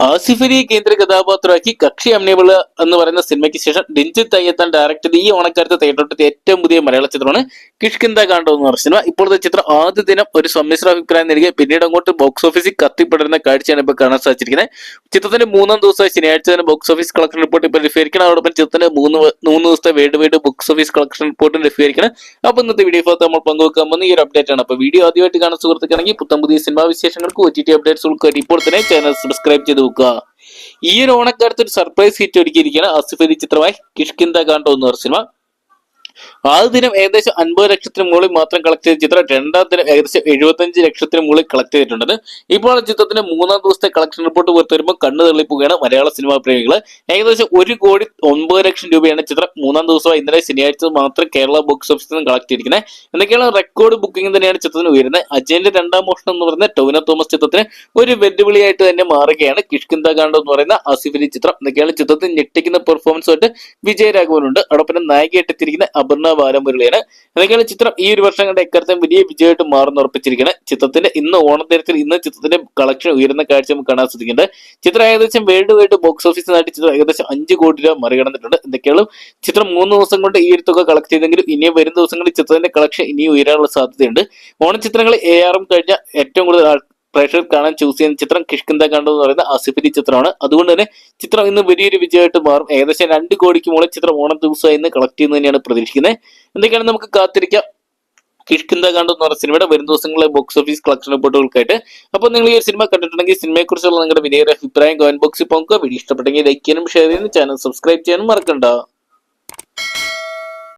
ആസിഫ് അലിയെ കേന്ദ്ര കഥാപാത്രമാക്കി കക്ഷി അമ്നേബിള എന്ന് പറയുന്ന സിനിമയ്ക്ക് ശേഷം രഞ്ജിത്ത് അയ്യത്താൻ ഡയറക്ടർ ഈ ഓണക്കാലത്ത് തേട്ടോട്ടത്തെ ഏറ്റവും പുതിയ മലയാള ചിത്രമാണ് കിഷ്കിന്ത കാണ്ടോ എന്ന് പറഞ്ഞ സിനിമ. ഇപ്പോഴത്തെ ചിത്രം ആദ്യ ദിനം ഒരു സമ്മിശ്ര അഭിപ്രായം നൽകി. പിന്നീട് അങ്ങോട്ട് ബോക്സ് ഓഫീസിൽ കത്തിപ്പെടുന്ന കാഴ്ചയാണ് ഇപ്പോൾ കാണാൻ സാധിച്ചിരിക്കുന്നത്. ചിത്രത്തിന്റെ മൂന്നാം ദിവസമായ ശനിയാഴ്ച തന്നെ ബോക്സ് ഓഫീസ് കളക്ഷൻ റിപ്പോർട്ട് ഇപ്പോൾ ലഭ്യമായിരിക്കണം അതോടൊപ്പം ചിത്രത്തിന്റെ മൂന്ന് മൂന്ന് ദിവസത്തെ word word box office collection റിപ്പോർട്ടും ലഭ്യമായിരിക്കണം അപ്പൊ ഇന്നത്തെ വീഡിയോ ഭാഗത്ത് നമ്മൾ പങ്കുവെക്കാൻ പോകുന്ന ഈ ഒരു അപ്ഡേറ്റ് ആണ്. അപ്പൊ വീഡിയോ ആദ്യമായിട്ട് കാണാൻ സുഹൃത്തുക്കാണെങ്കിൽ പുത്തം പുതിയ സിനിമാ വിശേഷങ്ങൾക്ക് ഒ ടി ടി അപ്ഡേറ്റ്സ് ഉൾക്കാട്ടി. ഇപ്പോൾ തന്നെ ചാനൽ സബ്സ്ക്രൈബ് ചെയ്ത് വെക്കുക ഈ ഒരു ഓണക്കാലത്ത് ഒരു സർപ്രൈസ് ഹിറ്റ് ഒരുക്കിയിരിക്കുകയാണ്. അലി ചിത്രമായി കിഷ്കിന്ത കാണ്ടോ എന്ന് പറഞ്ഞ സിനിമ. ആദ്യ ദിനം ഏകദേശം അൻപത് ലക്ഷത്തിന് മുകളിൽ മാത്രം കളക്ട് ചെയ്ത ചിത്രം. രണ്ടാം ദിനം ഏകദേശം എഴുപത്തഞ്ച് ലക്ഷത്തിന് മുകളിൽ കളക്ട് ചെയ്തിട്ടുണ്ട്. ഇപ്പോൾ ചിത്രത്തിന്റെ മൂന്നാം ദിവസത്തെ കളക്ഷൻ റിപ്പോർട്ട് പുറത്തു വരുമ്പോൾ കണ്ണു തള്ളിപ്പോവുകയാണ് മലയാള സിനിമാ പ്രേമികൾ ഏകദേശം ഒരു കോടി ഒൻപത് ലക്ഷം രൂപയാണ് ചിത്രം മൂന്നാം ദിവസമായി ഇന്നലെ ശനിയാഴ്ച മാത്രം കേരള ബോക്സ് ഓഫീസിൽ നിന്ന് കളക്ട് ചെയ്തിരിക്കുന്നത് എന്തൊക്കെയാണ് റെക്കോർഡ് ബുക്കിംഗ് തന്നെയാണ് ചിത്രത്തിന് ഉയരുന്നത് അജയന്റെ രണ്ടാം മോഷണം എന്ന് പറയുന്ന ടോവിന തോമസ് ചിത്രത്തിന് ഒരു വെല്ലുവിളിയായിട്ട് തന്നെ മാറുകയാണ്. കിഷ്കിന്ത കാണ്ടോ എന്ന് പറയുന്ന ആസിഫ് ചിത്രം. എന്തൊക്കെയാണ് ചിത്രത്തിൽ ഞെട്ടിക്കുന്ന പെർഫോമൻസ് ആയിട്ട് വിജയരാഘവനുണ്ട്. അതോടൊപ്പം നായികയായിട്ട് എത്തിയിരിക്കുന്ന അപർണ ബാലമുരളിയാണ് എന്തൊക്കെയാണ് ചിത്രം. ഈ ഒരു വർഷം കണ്ട എക്കാലത്തും വലിയ വിജയമായിട്ട് മാറുന്ന ഉറപ്പിച്ചിരിക്കുന്നത് ചിത്രത്തിന്റെ ഇന്ന് ഓണത്തിരത്തിൽ ഇന്ന് ചിത്രത്തിന്റെ കളക്ഷൻ ഉയരുന്ന കാഴ്ച നമുക്ക് കാണാൻ സാധിക്കുന്നുണ്ട്. ചിത്രം ഏകദേശം വേൾഡ് വൈഡ് ബോക്സ് ഓഫീസ് നാട്ടി ചിത്രം ഏകദേശം അഞ്ച് കോടി രൂപ മറികടന്നിട്ടുണ്ട്. എന്തൊക്കെയാണ് ചിത്രം മൂന്ന് ദിവസം കൊണ്ട് ഈ ഒരു തുക കളക്ട് ചെയ്തെങ്കിലും ഇനിയും വരും ദിവസങ്ങളിൽ ചിത്രത്തിന്റെ കളക്ഷൻ ഇനിയും ഉയരാനുള്ള സാധ്യതയുണ്ട്. ഓണച്ചിത്രങ്ങൾ എ ആറും കഴിഞ്ഞ ഏറ്റവും കൂടുതൽ പ്രേക്ഷകർ കാണാൻ ചൂസ് ചെയ്യുന്ന ചിത്രം കിഷ്കിന്ത കണ്ടു എന്ന് പറയുന്ന ആസിഫ് ചിത്രമാണ്. അതുകൊണ്ട് തന്നെ ചിത്രം ഇന്ന് വലിയൊരു വിജയമായിട്ട് മാറും. ഏകദേശം രണ്ട് കോടിക്ക് മുകളിൽ ചിത്രം ഓണം ദിവസമായി ഇന്ന് കളക്ട് ചെയ്യുന്നത് തന്നെയാണ് പ്രതീക്ഷിക്കുന്നത്. എന്തൊക്കെയാണ് നമുക്ക് കാത്തിരിക്കാം. കിഷ്കിന്ത കണ്ടു എന്ന് പറഞ്ഞ സിനിമയുടെ വരും ദിവസങ്ങളിലെ ബോക്സ് ഓഫീസ് കളക്ഷൻ റിപ്പോർട്ടുകൾക്കായിട്ട് അപ്പോൾ നിങ്ങൾ ഈ സിനിമ കണ്ടിട്ടുണ്ടെങ്കിൽ സിനിമയെക്കുറിച്ചുള്ള നിങ്ങളുടെ വിലയേറെ അഭിപ്രായം കമന്റ് ബോക്സിൽ പോകുക വീഡിയോ ഇഷ്ടപ്പെട്ടെങ്കിൽ ലൈക്ക് ചെയ്യാനും ഷെയർ ചെയ്യാനും ചാനൽ സബ്സ്ക്രൈബ് ചെയ്യാനും മറക്കണ്ട.